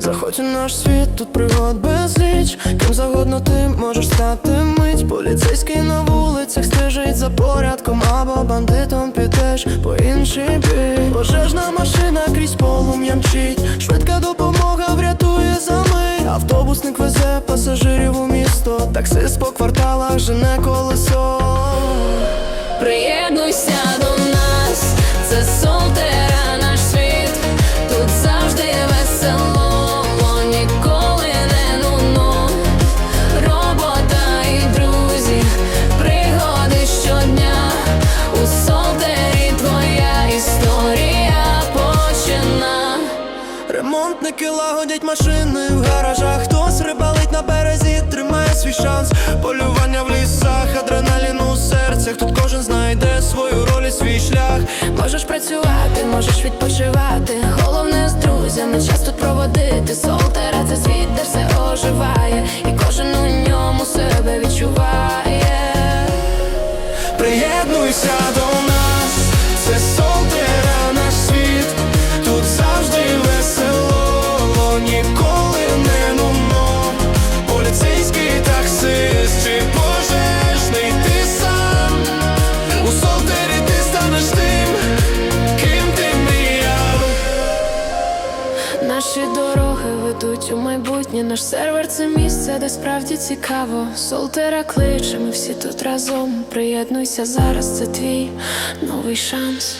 Заходь. У наш світ, тут пригод безліч. Ким завгодно ти можеш стати мить. Поліцейський на вулицях стежить за порядком Або бандитом підеш по інший бік. Пожежна машина крізь полум'я мчить. Швидка допомога врятує за мить. Автобусник везе пасажирів у місто. Таксист по кварталах жене колесо. Приєднуйся Ремонтники лагодять машини в гаражах, хтось рибалить на березі, тримає свій шанс. Полювання в лісах, адреналін у серцях. Тут кожен знайде свою роль і свій шлях. Можеш працювати, можеш відпочивати. Головне з друзями час тут проводити. Солтера це світ, де все оживає, у майбутнє. Наш сервер це місце, де справді цікаво. Солтера кличе, ми всі тут разом. Приєднуйся зараз, це твій новий шанс.